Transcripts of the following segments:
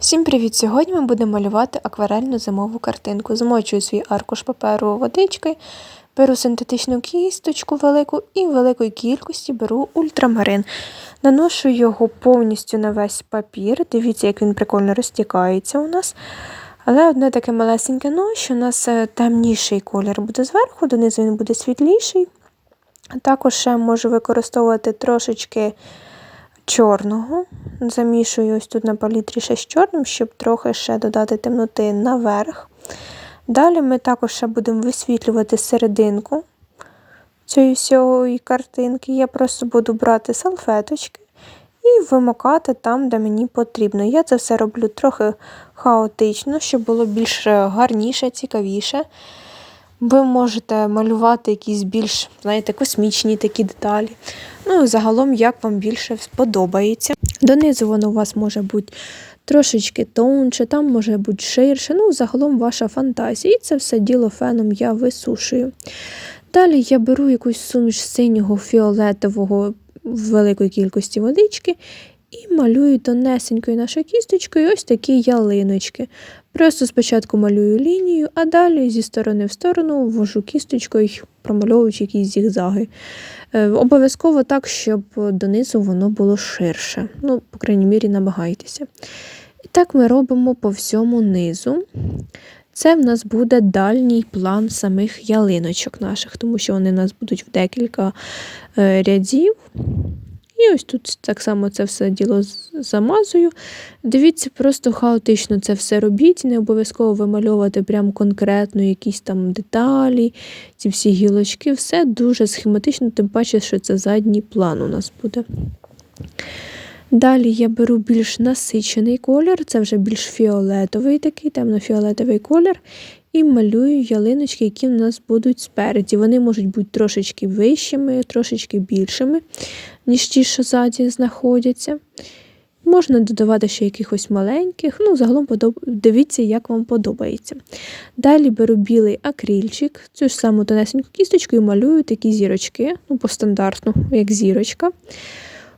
Всім привіт! Сьогодні ми будемо малювати акварельну зимову картинку. Змочую свій аркуш паперу водичкою, беру синтетичну кісточку велику і в великої кількості беру ультрамарин. Наношу його повністю на весь папір. Дивіться, як він прикольно розтікається у нас. Але одне таке малесеньке но, що у нас е, темніший колір буде зверху, донизу він буде світліший. Також ще можу використовувати трошечки чорного. Замішую ось тут на палітрі ще з чорним, щоб трохи ще додати темноти наверх. Далі ми також ще будемо висвітлювати серединку цієї всієї картинки. Я просто буду брати салфеточки і вимокати там, де мені потрібно. Я це все роблю трохи хаотично, щоб було більш гарніше, цікавіше. Ви можете малювати якісь більш, знаєте, космічні такі деталі. Ну, загалом, як вам більше сподобається. Донизу воно у вас може бути трошечки тонше, там може бути ширше. Ну, загалом ваша фантазія. І це все діло феном я висушую. Далі я беру якусь суміш синього фіолетового в великої кількості водички і малюю тонесенькою нашою кісточкою ось такі ялиночки. Просто спочатку малюю лінію, а далі зі сторони в сторону ввожу кісточкою, промальовуючи якісь зігзаги. Е, обов'язково так, щоб донизу воно було ширше. Ну, по крайній мірі, намагайтеся. І так ми робимо по всьому низу. Це в нас буде дальній план самих ялиночок наших, тому що вони в нас будуть в декілька е, рядів. І ось тут так само це все діло замазую. Дивіться, просто хаотично це все робіть, не обов'язково вимальовувати прям конкретно якісь там деталі, ці всі гілочки, все дуже схематично, тим паче, що це задній план у нас буде. Далі я беру більш насичений колір, це вже більш фіолетовий такий, темно-фіолетовий колір. І малюю ялиночки, які в нас будуть спереді. Вони можуть бути трошечки вищими, трошечки більшими, ніж ті, що ззаді знаходяться. Можна додавати ще якихось маленьких, ну, загалом дивіться, як вам подобається. Далі беру білий акрильчик, цю ж саму тонесеньку кісточку і малюю такі зірочки, ну, по стандартну, як зірочка.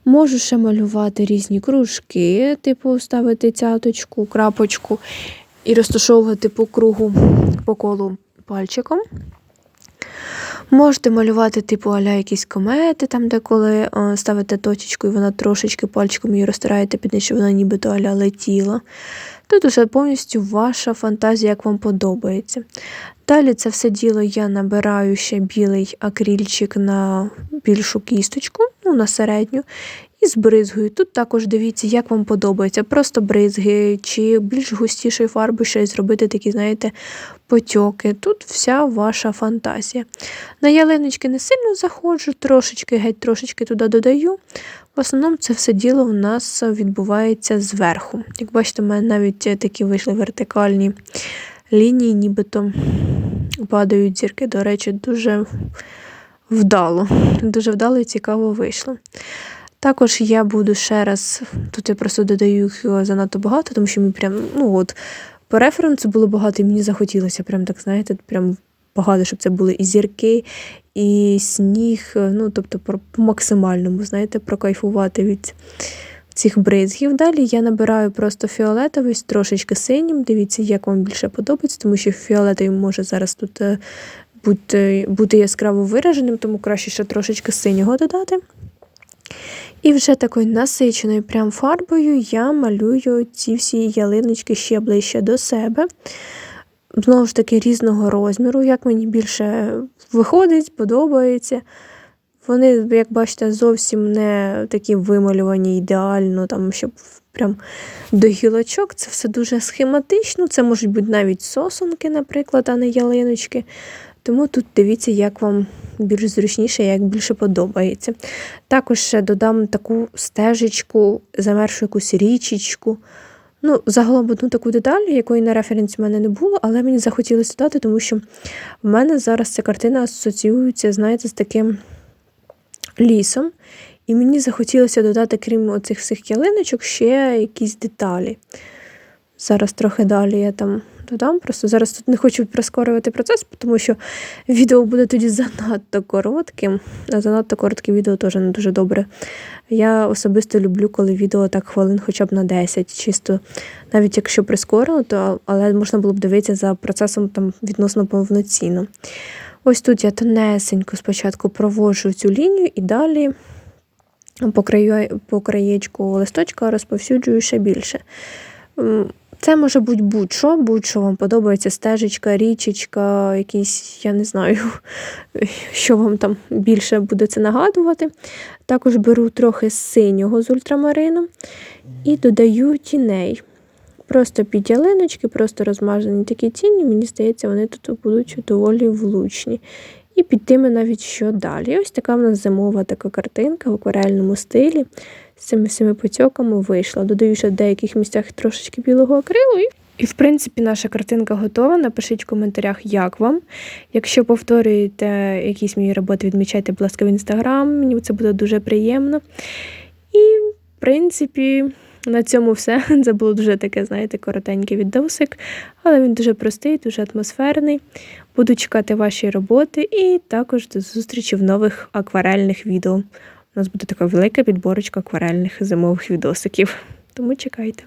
Можу ще малювати різні кружки, типу ставити цяточку, крапочку і розташовувати по кругу по колу пальчиком. Можете малювати, типу, аля якісь комети, там, де коли о, ставите точечку, і вона трошечки пальчиком її розтираєте під неї, щоб вона нібито аля летіла. Тут уже повністю ваша фантазія, як вам подобається. Далі це все діло я набираю ще білий акрільчик на більшу кісточку, ну, на середню, і з бризгою. Тут також дивіться, як вам подобається. Просто бризги, чи більш густішою фарбою щось зробити такі, знаєте, потьоки. Тут вся ваша фантазія. На ялиночки не сильно заходжу, трошечки, геть трошечки туди додаю. В основному це все діло у нас відбувається зверху. Як бачите, у мене навіть такі вийшли вертикальні лінії, нібито падають зірки. До речі, дуже вдало. Дуже вдало і цікаво вийшло. Також я буду ще раз, тут я просто додаю їх занадто багато, тому що ми прям, ну от, по референсу було багато, і мені захотілося, прям так, знаєте, прям багато, щоб це були і зірки, і сніг, ну, тобто по максимальному, знаєте, прокайфувати від цих бризгів. Далі я набираю просто фіолетовий трошечки синім. Дивіться, як вам більше подобається, тому що фіолетовий може зараз тут е, бути, бути яскраво вираженим, тому краще ще трошечки синього додати. І вже такою насиченою прям фарбою я малюю ці всі ялиночки ще ближче до себе. Знову ж таки, різного розміру, як мені більше виходить, подобається. Вони, як бачите, зовсім не такі вималювані ідеально, там, щоб прям до гілочок. Це все дуже схематично. Це можуть бути навіть сосунки, наприклад, а не ялиночки. Тому тут дивіться, як вам більш зручніше, як більше подобається. Також ще додам таку стежечку, замершу якусь річечку. Ну, Загалом одну таку деталь, якої на референсі в мене не було, але мені захотілося додати, тому що в мене зараз ця картина асоціюється, знаєте, з таким лісом. І мені захотілося додати, крім оцих всіх ялиночок, ще якісь деталі. Зараз трохи далі я там додам. Просто зараз тут не хочу прискорювати процес, тому що відео буде тоді занадто коротким. А занадто коротке відео теж не дуже добре. Я особисто люблю, коли відео так хвилин хоча б на 10, чисто навіть якщо прискорено, то але можна було б дивитися за процесом там відносно повноцінно. Ось тут я тонесенько спочатку проводжу цю лінію і далі по краєчку листочка розповсюджую ще більше. Це може бути будь-що, будь-що вам подобається стежечка, річечка, якісь, я не знаю, що вам там більше буде це нагадувати. Також беру трохи синього з ультрамарином і додаю тіней. Просто під ялиночки, просто розмажені такі тіні, мені здається, вони тут будуть доволі влучні. І під тими навіть що далі. Ось така в нас зимова така картинка в акварельному стилі з цими всіми потьоками вийшла. Додаю ще в деяких місцях трошечки білого акрилу. І, і в принципі, наша картинка готова. Напишіть в коментарях, як вам. Якщо повторюєте якісь мої роботи, відмічайте, будь ласка, в інстаграм. Мені це буде дуже приємно. І, в принципі, на цьому все. Це було дуже таке, знаєте, коротенький відосик, але він дуже простий, дуже атмосферний. Буду чекати ваші роботи і також до зустрічі в нових акварельних відео. У нас буде така велика підборочка акварельних зимових відосиків. Тому чекайте.